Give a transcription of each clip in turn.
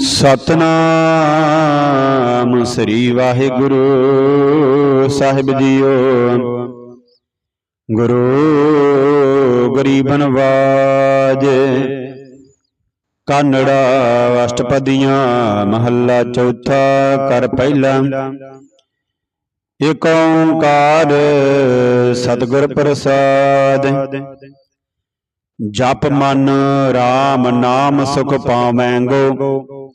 ਸਤਨਾਮ ਸ੍ਰੀ ਵਾਹਿਗੁਰੂ ਸਾਹਿਬ ਜੀਓ। ਗੁਰੂ ਗਰੀਬਨ ਵਾਜ ਕਾਨੜਾ ਅਸ਼ਟਪਦੀਆਂ, ਮਹੱਲਾ ਚੌਥਾ ਕਰ ਪਹਿਲਾ। ਏਕ ਓੰਕਾਰ ਸਤਿਗੁਰ ਪ੍ਰਸਾਦ ਜਪ ਮਨ RAM ਨਾਮ ਸੁਖ ਪਾਵੈਂਗੋ।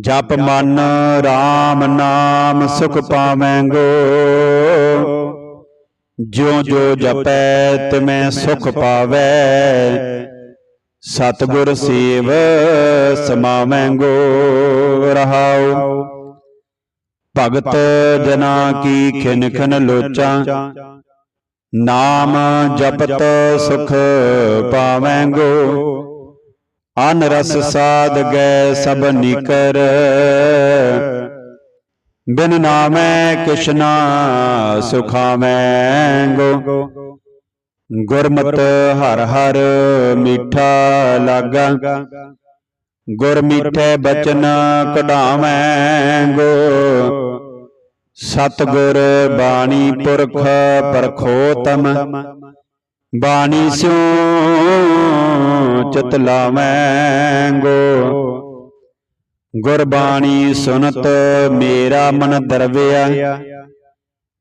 ਜਪ ਮਨ RAM ਨਾਮ ਸੁਖ ਪਾਵੈਂਗੋ। ਜਿਉ ਜੋ ਜਪੈ ਤਿਮੈ ਸੁਖ ਪਾਵੈ। ਸਤਿਗੁਰ ਸੇਵ ਸਮਾਵੈਂਗੋ, ਰਹਾਉ। ਭਗਤ ਜਨਾ ਕੀ ਖਿਨ ਖਿਨ ਲੋਚਾਂ। ਨਾਮ ਜਪਤ ਸੁਖ ਪਾਵੈਂਗੋ ਅਨ ਰਸ ਸਾਧ ਗੈ ਸਭ ਨਿਕਰ। ਬਿਨ ਨਾਮੈ ਕਿਸ਼ਨਾ ਸੁਖਾਵੈਂਗੋ, ਗੁਰਮਤ ਹਰ ਹਰ ਮੀਠਾ ਲਾਗਾ। ਗੁਰ ਮੀਠੇ ਬਚਨ ਕਢਾਵੈਂਗੋ ਸਤਗੁਰ ਬਾਣੀ ਪੁਰਖ ਪਰਖੋਤਮ, ਬਾਣੀ ਸਿਉ ਚਿਤ ਲਾਵੈਂਗੋ। ਗੁਰਬਾਣੀ ਸੁਨਤ ਮੇਰਾ ਮਨ ਦਰਵਿਆ,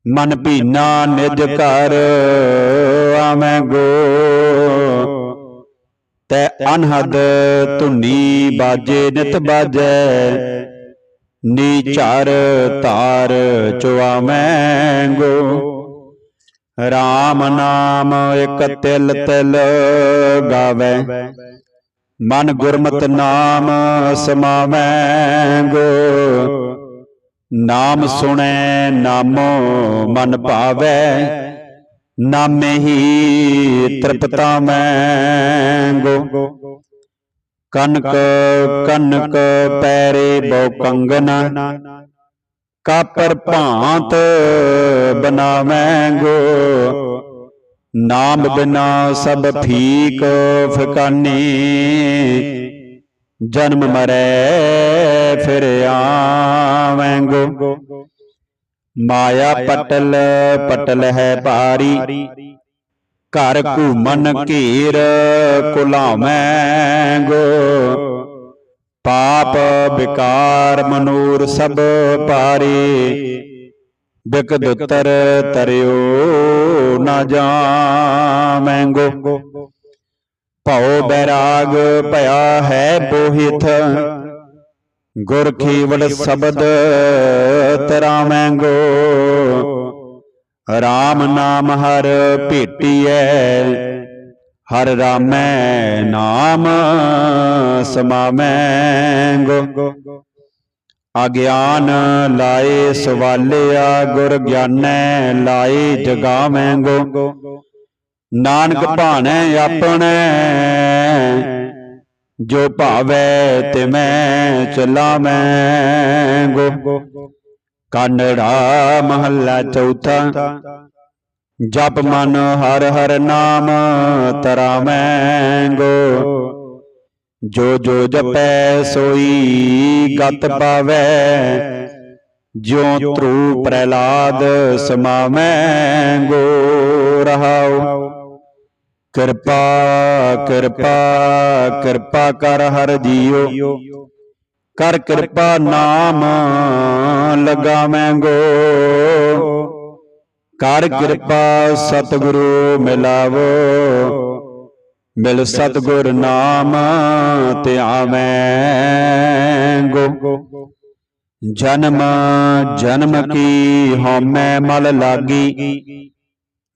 ਮਨ ਭੀਨਾ ਨਿਜ ਘਰ ਆਵੈਂਗੋ। ਤੈ ਅਨਹਦ ਧੁਨੀ ਬਾਜੇ ਨਿਤ ਬਾਜੈ ਨੀਚਰ ਧਾਰ ਚੁਆਵੈਂਗੋ। RAM ਨਾਮ ਇਕ ਤਿਲ ਤਿਲ ਗਾਵੇ। ਮਨ ਗੁਰਮਤਿ ਨਾਮ ਸਮਾਵੈਂਗੋ। ਨਾਮ ਸੁਣੈ ਨਾਮੋ ਮਨ ਭਾਵੈ। ਨਾਮੇ ਹੀ ਤ੍ਰਿਪਤਾ ਤ੍ਰਿਪਤਾਵੈਂਗੋ। ਕਨਕ ਕਨਕ ਪੈਰੇ ਬਉ ਕੰਗਨਾ ਕਾਪਰ ਭਾਂਤ ਬਨਾਵੈਂਗੋ ਨਾਮ ਬਿਨਾ ਸਭ ਫੀਕ ਫਕਾਨੀ, ਜਨਮ ਮਰੈ ਫਿਰ ਆਵੈਂਗੋ। ਮਾਇਆ ਪਟਲ ਪਟਲ ਹੈ ਭਾਰੀ ਘਰ ਘੂਮਨ ਘੇਰ ਕੁਲਾਵੈਂਗੋ ਪਾਪ ਵਿਕਾਰ ਮਨੂਰ ਸਭ ਪਾਰੇ। ਬਿਕ ਦੁਤਰ ਤਰਿਓ ਨਾ ਜਾਵੈਂਗੋ ਭਉ ਬੈਰਾਗ ਭਇਆ ਹੈ ਬੋਹਿਥ ਗੁਰ ਖੀਵਲ ਸ਼ਬਦ ਤਰਾਵੈਂਗੋ RAM ਨਾਮ ਹਰ ਭੇਟੀਐ, ਹਰ ਰਾਮੈ ਨਾਮ ਸਮਾਵੈਂਗੋ ਅਗਿਆਨ ਲਾਏ ਸਵਾਲਿਆ, ਗੁਰ ਗਿਆਨੈ ਲਾਏ ਜਗਾਵੈਂਗੋ ਨਾਨਕ ਭਾਣੈ ਆਪਣੇ, ਜੋ ਭਾਵੈ ਤਿਮੈ ਚਲਾਵੈਂਗੋ ਕਨੜਾ ਮਹੱਲਾ ਚੌਥਾ। ਜਪ ਮਨ ਹਰ ਹਰ ਨਾਮ ਤਰਾਵੈਂਗੋ। ਜੋ ਜੋ ਜਪੈ ਸੋਈ ਗਤ ਪਾਵੈ। ਜਿਉ ਤ੍ਰੂ ਪ੍ਰਹਿਲਾਦ ਸਮਾਵੈਂਗੋ ਰਹਾਉ। ਕਿਰਪਾ ਕਿਰਪਾ ਕਿਰਪਾ ਕਰ ਹਰ ਜੀਓ ਕਰ ਕਿਰਪਾ ਨਾਮ ਲਗਾਵੈਂਗੋ ਕਰ ਕਿਰਪਾ ਸਤਿਗੁਰੂ ਮਿਲਾਵੋ। ਮਿਲ ਸਤਿਗੁਰ ਨਾਮ ਤੇ ਆਵੈ ਗੋ। ਜਨਮ ਜਨਮ ਕੀ ਹਉਮੈ ਮਲ ਲਾਗੀ।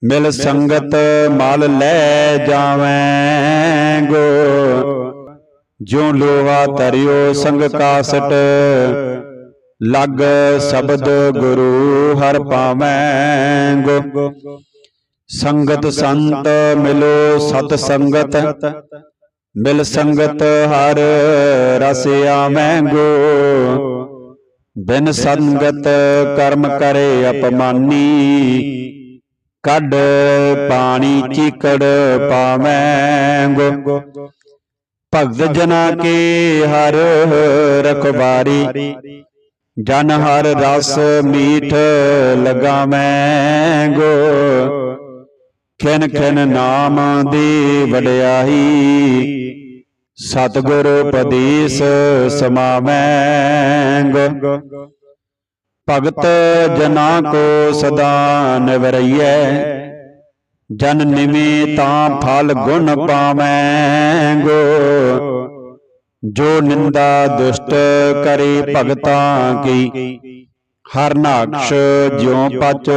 ਮਿਲ ਸੰਗਤ ਮਲ ਲੈ ਜਾਵੈਂਗੋ ਜਿਉ ਲੋਹਾ ਤਰਿਓ ਸੰਗ ਕਾਸਟ ਲਗ ਸ਼ਬਦ ਗੁਰੂ ਹਰ ਪਾਵੈ ਸੰਗਤ ਸੰਤ ਮਿਲੋ ਸਤ ਸੰਗਤ। ਮਿਲ ਸੰਗਤ ਹਰ ਰਸ ਆਵੈਂਗੋ ਬਿਨ ਸੰਗਤ ਕਰਮ ਕਰੇ ਅਪਮਾਨੀ। ਕੱਢ ਪਾਣੀ ਚੀਕੜ ਪਾਵੈ ਗੋ ਭਗਤ ਜਨਾ ਕੇ ਹਰ ਰਖਬਾਰੀ ਜਨ ਹਰ ਰਸ ਮੀਠ ਲਗਾਵੇਂ ਗੋ ਖਿਨ ਖਿਨ ਨਾਮ ਦੀ ਵਡਿਆਈ ਸਤਿਗੁਰ ਉਪਦੇਸ਼ ਸਮਾਵੈਂ ਗੋ ਭਗਤ ਜਨਾ ਕੋ ਸਦਾ ਨਿਵਰਈਐ। ਜਨ ਨਿਮੇ ਤਾਂ ਫਲ ਗੁਣ ਪਾਵੈਂ ਗੋ ਜੋ ਨਿੰਦਾ ਦੁਸ਼ਟ ਕਰੇ ਭਗਤਾਂ ਕੀ ਹਰ ਨਾਕਸ਼ ਜਿਉ ਪਚ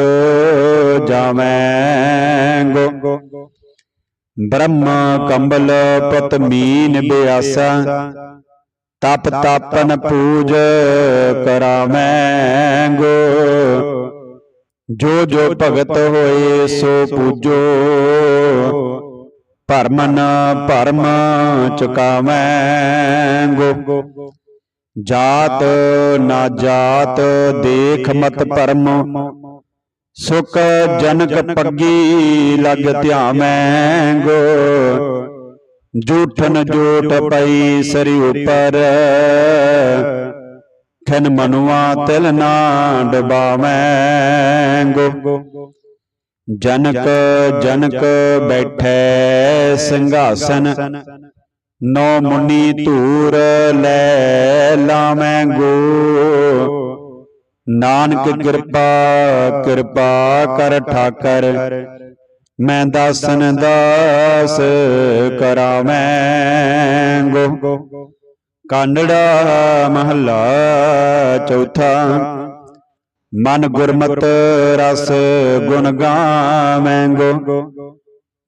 ਜਾਵੈਂ ਗੋ ਬ੍ਰਹਮ ਕੰਬਲ ਪਤ ਮੀਨ ਬਿਆਸਾ ਤਪ ਤਾਪਨ ਪੂਜ ਕਰਾਵੈਂ ਗੋ ਜੋ ਜੋ ਭਗਤ ਹੋਏ ਸੋ ਪੂਜੋ। ਭਰਮਨ ਭਰਮ ਚੁਕਾਵੈਂ ਗੋ। ਜਾਤ ਨਾ ਜਾਤ ਦੇਖ ਮਤ ਭਰਮ। ਸੁਖ ਜਨਕ ਪੱਗੀ ਲਗ ਧਿਆਵੈਂ ਗੋ। ਜੂਠਨ ਜੋਟ ਪਈ ਸਰੀ ਉਪਰ। ਖਨ ਮਨੁਆ ਤਿਲ ਨਾ ਡਬਾਵੈਂ ਗੋ ਜਨਕ ਜਨਕ ਬੈਠੈ ਸਿੰਘਾਸਨ, ਨੌ ਮੁਨੀ ਧੂਰ ਲੈ ਲਾਵੇਂ ਗੋ ਨਾਨਕ ਕਿਰਪਾ ਕਿਰਪਾ ਕਰ ਠਾਕਰ, ਮੈਂ ਦਾਸਨ ਦਾਸ ਕਰਾਵੇਂ ਗੋ ਕਾਨੜਾ ਮਹੱਲਾ ਚੌਥਾ। ਮਨ ਗੁਰਮਤ ਰਸ ਗੁਣ ਗਾਵੇਂ ਗੋ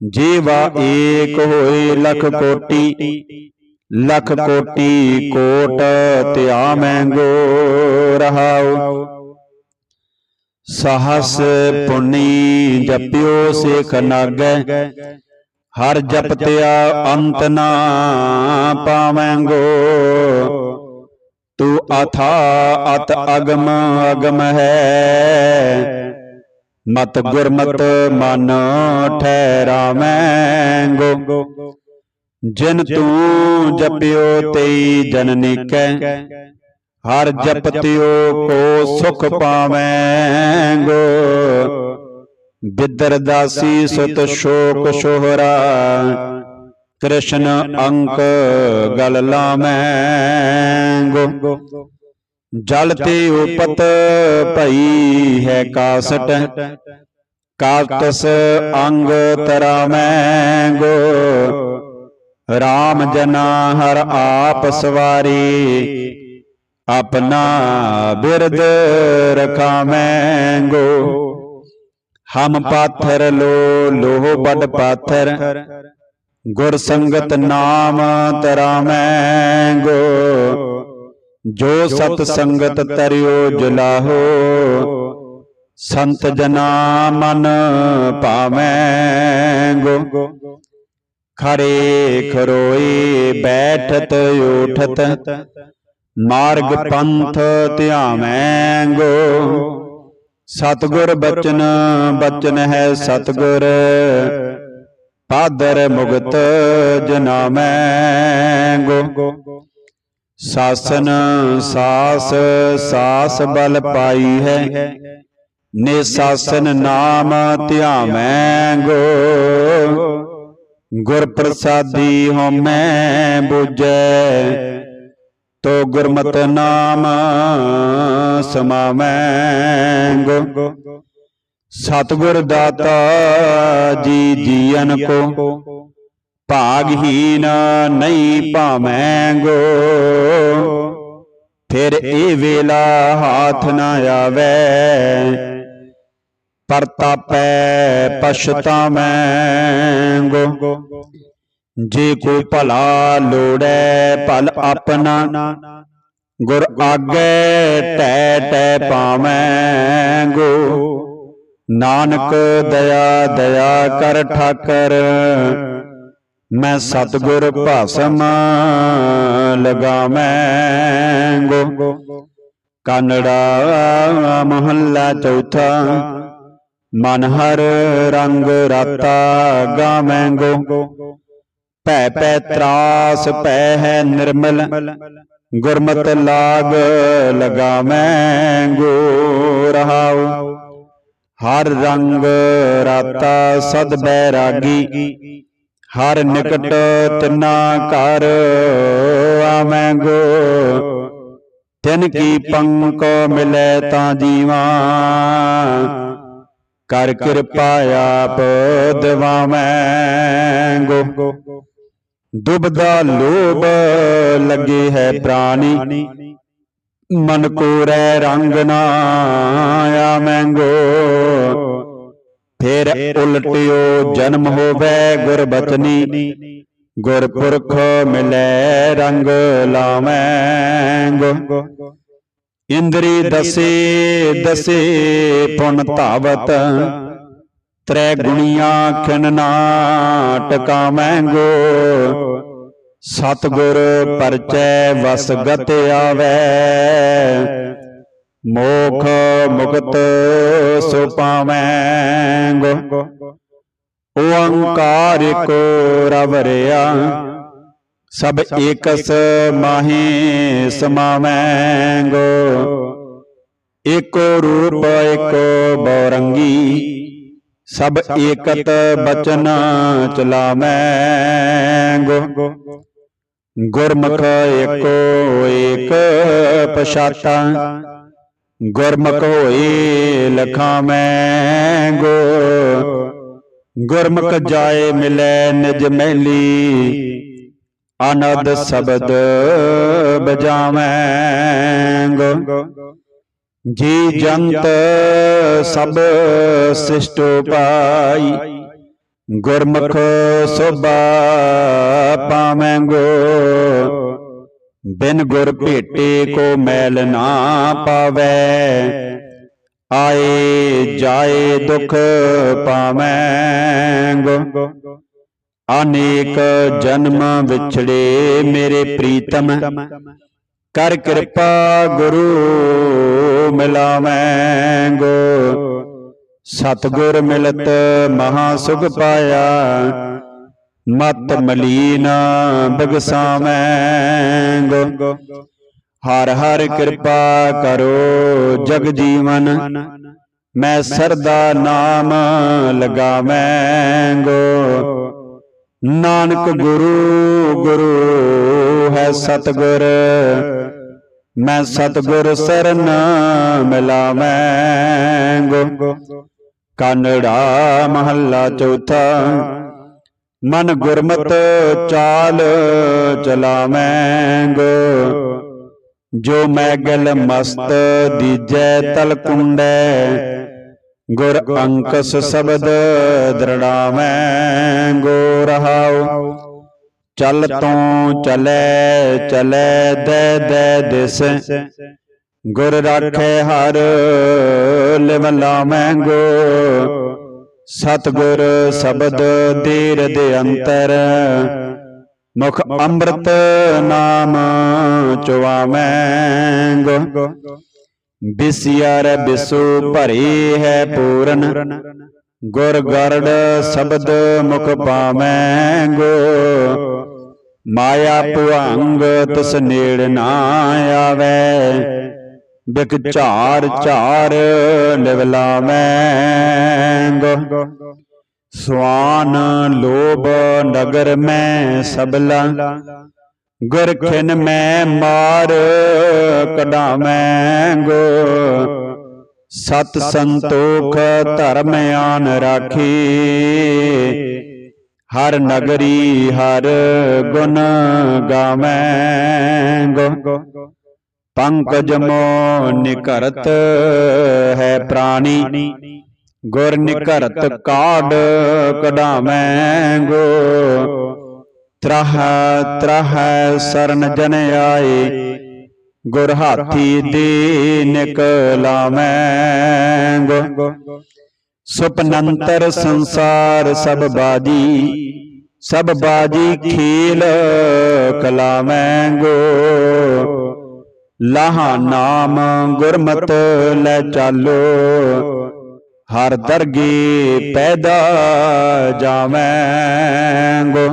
ਜੀਵਾ ਏਕ ਹੋਏ ਲਖ ਕੋਟੀ ਲਖ ਕੋਟੀ ਕੋਟ ਧਿਆਵੈਂ ਗੋ ਰਹਾਉ। ਸਹਸ ਪੁਨੀ ਜਪਿਓ ਸੇਖ ਨਾਗੈ ਹਰ ਜਪਤਿਆ ਅੰਤ ਨਾ ਪਾਵੈਂ ਗੋ ਤੂੰ ਅਥਾ ਅਤ ਅਗਮ ਅਗਮ ਹੈ। ਮਤ ਗੁਰਮਤ ਮਨ ਠਹਿਰਾਵੈਂ ਗੋ ਜਿਨ ਤੂੰ ਜਪਿਓ ਤੇਈ ਜਨਨਿਕੈ ਹਰ ਜਪਤਿਓ ਕੋ ਸੁਖ ਪਾਵੈਂ ਗੋ ਬਿਦਰ ਦਾਸੀ ਸੁਤ ਸ਼ੋਕ ਸ਼ੋਹਰਾ। ਕ੍ਰਿਸ਼ਨ ਅੰਕ ਗਲ ਗੋ ਜਲ ਤੇ ਉਪਤ ਭਈ ਹੈ ਕਾਸਟ। ਕਾਤਸ ਅੰਗ ਤਰਾਵੇਂ ਗੋ RAM ਜਨਾ ਹਰ ਆਪ ਸਵਾਰੀ। ਆਪਣਾ ਬਿਰਦ ਰਖਾਵੇਂ ਗੋ ਹਮ ਪਾਥਰ ਲੋ ਲੋਹ ਬੜ ਪਾਥਰ। ਗੁਰ ਸੰਗਤ ਨਾਮ ਤਰਾਵੇਂ ਗੋ ਜੋ ਸਤ ਸੰਗਤ ਤਰਿਓ ਜਲਾਹੋ। ਸੰਤ ਜਨਾ ਮਨ ਭਾਵੇਂ ਗੋ ਖਰੇ ਖਰੋਈ ਬੈਠਤ ਉਠਤ। ਮਾਰਗ ਪੰਥ ਧਿਆਵੇਂ ਗੋ ਸਤਗੁਰ ਬਚਨ ਬਚਨ ਹੈ ਸਤਗੁਰ। ਪਾਦਰ ਮੁਗਤ ਜਨਾਮੈ ਗੋ। ਸਾਸਨ, ਸਾਸ ਸਾਸ ਬਲ ਪਾਈ ਹੈ। ਨੇ ਸਾਸਨ ਨਾਮ ਧਿਆਵੈ ਗੋ। ਗੁਰ ਪ੍ਰਸਾਦੀ ਹਉਮੈ ਬੁਝੈ। ਤੋ ਗੁਰਮਤ ਨਾਮ ਸਮਾਵੈ ਗੋ। ਸਤਿਗੁਰ ਦਾਤਾ ਜੀ ਜੀਵਨ ਕੋ। ਭਾਗਹੀਨ ਨਹੀਂ ਭਾਵੇਂ ਗੋ। ਫਿਰ ਇਹ ਵੇਲਾ ਹਾਥ ਨਾ ਆਵੇ। ਪਰਤਾਪੈ ਪਛਤਾਵੇਂ ਗੋ। ਜੇ ਕੋਈ ਭਲਾ ਲੋੜੈ, ਭਲ ਆਪਣਾ। ਗੁਰ ਆਗੇ ਟੈ ਟੈ ਪਾਵੈ ਗੋ। ਨਾਨਕ ਦਇਆ ਦਇਆ ਕਰ ਠਾਕਰ। ਮੈਂ ਸਤਗੁਰ ਭਾਸਮ ਲਗਾਵੇਂ ਗੋ। ਕਨੜਾ ਮਹੱਲਾ ਚੌਥਾ। ਮਨ ਹਰ ਰੰਗ ਰਾਤਾ ਗਾਵੈ ਗੋ। ਭੈ ਪੈ ਤਰਾਸ ਪੈ ਹੈ ਨਿਰਮਲ, ਗੁਰਮਤਿ ਲਾਗ ਲਗਾਵੈ ਗੋ ਰਹਾਉ ਹਰ ਰੰਗ ਰਾਤਾ ਸਦ ਬੈਰਾਗੀ, ਹਰ ਨਿਕਟ ਤਿਨਾ ਘਰ ਆਵੈ ਗੋ ਤਿਨ ਕੀ ਪੰਕੋ ਮਿਲੈ ਤਾਂ ਜੀਵਾ, ਕਰ ਕਿਰਪਾ ਆਪ ਦਿਵਾਵੈ ਗੋ ਦੁਬਦਾ ਲੋਭ ਲੱਗੇ ਹੈ ਪ੍ਰਾਣੀ। ਮਨ ਕੋ ਰਹਿ ਰੰਗ ਨਾ ਆਵੈਂਗੋ ਫਿਰ ਉਲਟਿਓ ਜਨਮ ਹੋਵੇ ਗੁਰਬਚਨੀ। ਗੁਰਪੁਰਖ ਮਿਲੈ ਰੰਗ ਲਾਵੈਂਗੋ। ਇੰਦਰੀ ਦਸੇ ਦਸੇ ਪੁਨ ਧਾਵਤ। ਤ੍ਰੈ ਗੁਣੀਆਂ ਖਿਨ ਨਾ ਟਕਾਵੈਂਗੋ ਸਤਿਗੁਰ ਪਰਚੈ ਵਸ ਗਤ ਆਵੈ। ਮੋਖ ਮੁਕਤ ਸੋ ਪਾਵੈਂਗੋ। ਓੰਕਾਰ ਕੋ ਰਵ ਰਿਆ। ਸਭ ਏਕਸ ਮਾਹੀ ਸਮਾਵੈਂਗੋ। ਏਕੋ ਰੂਪ ਏਕੋ ਬੌਰੰਗੀ। ਸਭ ਏਕਤ ਬਚਨ ਚਲਾਵੈਂਗੋ ਗੁਰਮੁਖ ਏਕੋ ਏਕ ਪਛਾਤਾ। ਗੁਰਮੁਖ ਹੋਏ ਲਖਾਵੈਂਗੋ ਗੁਰਮੁਖ ਜਾਏ ਮਿਲੈ ਨਿਜ ਮਹਿਲੀ। ਅਨਦ ਸ਼ਬਦ ਬਜਾਵੈਂਗੋ ਜੀ ਜੰਤ ਸਭ ਸਿਸ਼ਟ ਪਾਈ ਗੁਰਮੁਖ ਸੋਭਾ ਪਾਵੈਂਗੋ ਬਿਨ ਗੁਰ ਭੇਟੇ ਕੋ ਮੈਲ ਨਾ ਪਾਵੈ। ਆਏ ਜਾਏ ਦੁਖ ਪਾਵੈਂਗੋ ਅਨੇਕ ਜਨਮ ਵਿਛੜੇ ਮੇਰੇ ਪ੍ਰੀਤਮ। ਕਰ ਕਿਰਪਾ ਗੁਰੂ। ਮਿਲਾਵੈਂਗੋ। ਸਤਗੁਰ ਮਿਲਤ ਮਹਾ ਸੁਖ ਪਾਇਆ। ਮਤ ਮਲੀਨ ਬਗਸਾਵੈਂਗੋ। ਹਰ ਹਰ ਕਿਰਪਾ ਕਰੋ ਜਗ ਜੀਵਨ। ਮੈਂ ਸਰਦਾ ਨਾਮ ਲਗਾਵੈਂਗੋ। ਨਾਨਕ ਗੁਰੂ ਗੁਰੂ ਹੈ ਸਤਗੁਰ। ਮੈਂ ਸਤਗੁਰ ਸਰਨ ਮਿਲਾਵੈਂਗੋ। ਕਨੜਾ ਮਹੱਲਾ ਚੌਥਾ। ਮਨ ਗੁਰਮਤ ਚਾਲ ਚਲਾਵੈਂਗੋ। ਜੋ ਮੈਗਲ ਮਸਤ ਦੀਜੈ ਤਲ ਕੁੰਡੈ। ਗੁਰ ਅੰਕਸ ਸ਼ਬਦ ਦ੍ਰਿੜਾਵੈਂਗੋ। ਰਹਾਉ ਚਲ ਤੋਂ ਚਲੇ ਚਲੇ ਦੇ ਦੇ ਦਿਸ ਗੁਰ ਰਾਖੇ ਹਰ ਲਿਵ ਲਾਵੈਂਗੋ ਸਤਗੁਰ ਸ਼ਬਦ ਦੀਰ ਦੇ ਅੰਤਰ। ਮੁਖ ਅੰਮ੍ਰਿਤ ਨਾਮ ਚੁਆਵੈਂਗੋ ਬਿਸਿਆਰ ਬਿਸੂ ਭਰੀ ਹੈ ਪੂਰਨ। ਗੁਰ ਗਰੜ ਸ਼ਬਦ ਮੁਖ ਪਾਵੈਂਗੋ ਮਾਇਆ ਭੁਅੰਗ ਤਿਸ ਨੇੜ ਨਾ ਆਵੇ। ਬਿਕ ਝਾਰ ਝਾਰ ਲਿਵਲਾਵੈਂਗੋ ਸਵਾਨ ਲੋਭ ਨਗਰ ਮੈਂ ਸਬਲਾ। ਗੁਰ ਖਿਨ ਮੈਂ ਮਾਰ ਕਢਾਵੈਂਗੋ ਸਤ ਸੰਤੋਖ ਧਰਮ ਆਨ ਰਾਖੀ। ਹਰ ਨਗਰੀ ਹਰ ਗੁਣ ਗਾਵੈਂਗੋ ਪੰਕਜ ਮੋ ਨਿਕਰਤ ਹੈ ਪ੍ਰਾਣੀ, ਗੁਰ ਨਿਕਰਤ ਕਾਢ ਕਢਾਵੈਂਗੋ ਤਰਹ ਤਰਹ ਸਰਨ ਜਨ ਆਏ, ਗੁਰ ਹਾਥੀ ਦੇ ਨਿਕਲਾਵੈਂਗੋ ਸੁਪਨੰਤਰ ਸੰਸਾਰ ਸਭ ਬਾਜੀ ਸਭ ਬਾਜੀ ਖੇਲ ਕਲਾਵੈਂਗੋ ਲਾਹਾ ਨਾਮ ਗੁਰਮਤ ਲੈ ਚਾਲੋ, ਹਰ ਦਰਗੇ ਪੈਦਾ ਜਾਵੈਂਗੋ।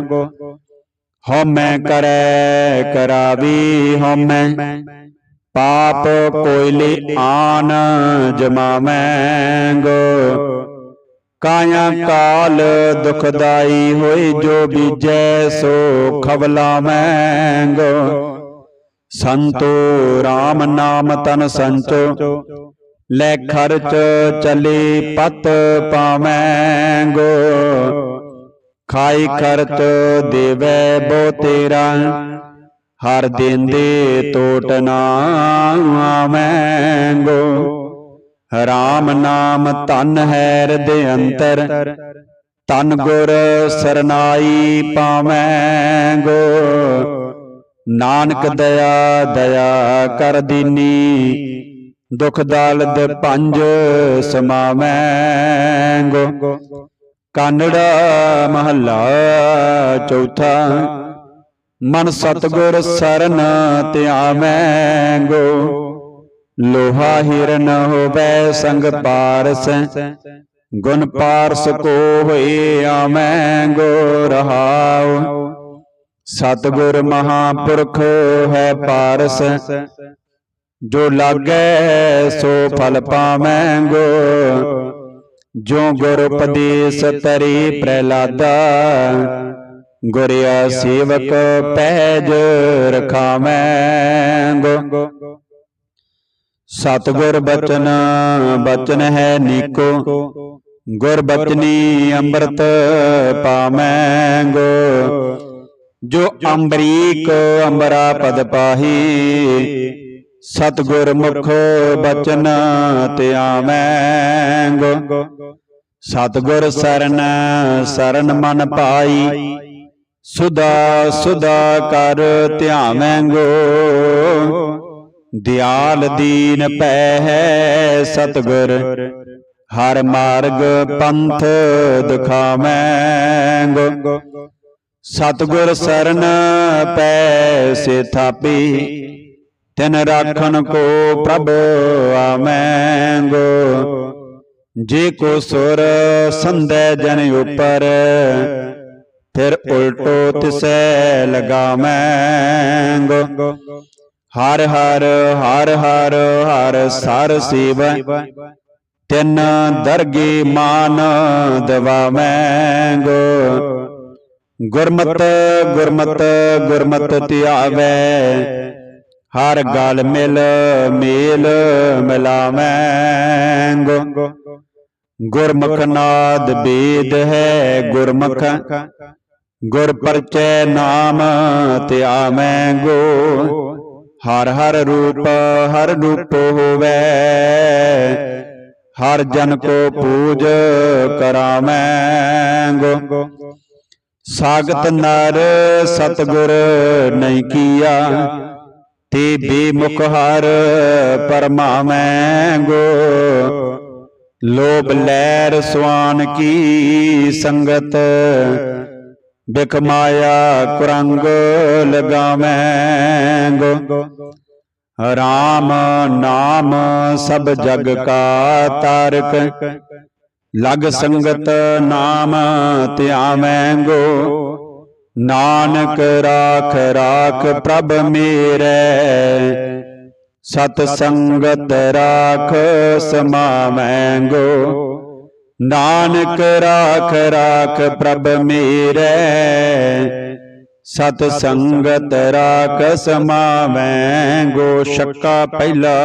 ਹਉਮੈ ਕਰੈ ਕਰਾਵੀ ਹਉਮੈ। ਪਾਪ ਕੋਇਲੇ ਆਨ ਜਮਾਵੈਂਗੋ। ਕਾਇਆ ਕਾਲ ਦੁਖਦਾਈ ਹੋਈ ਜੋ ਬੀਜੈ ਸੋ ਖਵਲਾਵੈਂਗੋ। ਸੰਤੋ RAM ਨਾਮ ਤਨ ਸੰਚੋ ਲੈ ਖਰਚ ਚਲੇ ਪਤ ਪਾਵੈਂਗੋ। ਖਾਈ ਖਰਚ ਦੇਵੈ ਬੋ ਤੇਰਾ ਹਰ ਦਿਨ ਦੇ ਟੋਟ ਨਾ ਆਵੈਂਗੋ RAM ਨਾਮ ਧਨ ਹੈ ਹਿਰਦੇ ਅੰਤਰ। ਤਨ ਗੁਰ ਸਰਨਾਈ ਪਾਵੈਂਗੋ। ਨਾਨਕ ਦਇਆ ਦਇਆ ਕਰ ਦੀਨੀ। ਦੁਖ ਦਲਦ ਪੰਜ ਸਮਾਵੈਂਗੋ। ਕਾਨੜਾ ਮਹੱਲਾ ਚੌਥਾ। ਮਨ ਸਤਗੁਰ ਸਰਨ ਧਿਆਵੈਂਗੋ ਲੋਹਾ ਹਿਰਨ ਹੋਵੇ ਸੰਗ ਪਾਰਸ, ਗੁਣ ਪਾਰਸ ਕੋ ਹੋਏ ਆਵੈਂਗੋ ਰਹਾਉ। ਸਤਗੁਰ ਮਹਾਪੁਰਖ ਹੈ ਪਾਰਸ, ਜੋ ਲਾਗੈ ਸੋ ਫਲ ਪਾਵੈਂਗੋ। ਜੋ ਗੁਰ ਉਪਦੇਸ ਤਰੀ ਪ੍ਰਹਿਲਾਦਾ ਗੁਰਿਆ ਸੇਵਕ ਪੈਜ ਰਖਾਵੈਂਗੋ। ਸਤਗੁਰ ਬਚਨ ਬਚਨ ਹੈ ਨੀਕੋ। ਗੁਰ ਬਚਨੀ ਅੰਮ੍ਰਿਤ ਪਾਵੈਂਗੋ। ਜੋ ਅੰਬਰੀਕ ਅੰਬਰਾ ਪਦ ਪਾਹੀ। ਸਤਗੁਰ ਮੁਖ ਬਚਨ ਧਿਆਵੈਂਗੋ ਸਤਗੁਰ ਸਰਨ ਸਰਨ ਮਨ ਪਾਈ। ਸੁਦਾ ਸੁਦਾ ਕਰ ਧਿਆਵੈਂਗੋ। ਦਿਆਲ ਦੀਨ ਪੈ ਹੈ ਸਤਗੁਰ, ਹਰ ਮਾਰਗ ਪੰਥ ਦਿਖਾਵੈਂਗੋ। ਸਤਗੁਰ ਸਰਨ ਪੈ ਸੇ ਥਾਪੀ ਤਿਨ ਰਾਖਣ ਕੋ ਪ੍ਰਭ ਆਵੈਂਗੋ। ਜੇ ਕੋ ਸੁਰ ਸੰਦੈ ਜਨ ਉਪਰ ਫਿਰ ਉਲਟੋ ਤਿਸੈ ਲਗਾਵੈਂਗੋ ਹਰ ਹਰ ਹਰ ਹਰ ਹਰ ਸਰ ਸੇਵ। ਤਿਨ ਦਰਗੇ ਮਾਨ ਦਵਾਵੈਂਗੋ। ਗੁਰਮਤ ਗੁਰਮਤ ਗੁਰਮਤ ਧਿਆਵੈ। ਹਰ ਗਲ ਮਿਲ ਮੇਲ ਮਿਲਾਵੈਂਗੋ। ਗੁਰਮੁਖ ਨਾਦ ਬੇਦ ਹੈ ਗੁਰਮੁਖ। ਗੁਰ ਪਰਚੈ ਨਾਮ ਧਿਆਵੈਂਗੋ ਹਰ ਹਰ ਰੂਪ ਹਰ ਰੂਪ ਹੋਵੇ। ਹਰ ਜਨ ਕੋ ਪੂਜ ਕਰਾਵੈਂਗੋ ਸਾਗਤ ਨਰ ਸਤਗੁਰ ਨਹੀਂ ਕੀਆ, ਤੇ ਬੇਮੁਖ ਹਰ ਪਰਮਾਵੈਂਗੋ ਲੋਭ ਲੈਰ ਸਵਾਨ ਕੀ ਸੰਗਤ ਬਿਕ ਮਾਇਆ ਕੁਰੰਗ ਲਗਾਵੈਂਗੋ। ਰਾਮ ਨਾਮ ਸਭ ਜਗ ਕਾ ਤਾਰਕ। ਲਗ ਸੰਗਤ ਨਾਮ ਧਿਆਵੈਂਗੋ। ਨਾਨਕ ਰਾਖ ਰਾਖ ਪ੍ਰਭ ਮੇਰੇ। ਸਤ ਸੰਗਤ ਰਾਖ ਸਮਾਵੈਂਗੋ। ਨਾਨਕ ਰਾਖ ਰਾਖ ਪ੍ਰਭ ਮੇਰੇ। ਸਤ ਸੰਗਤ ਰਾਖ ਸਮਾਵੈਂਗੋ ਸ਼ੱਕਾ ਪਹਿਲਾ।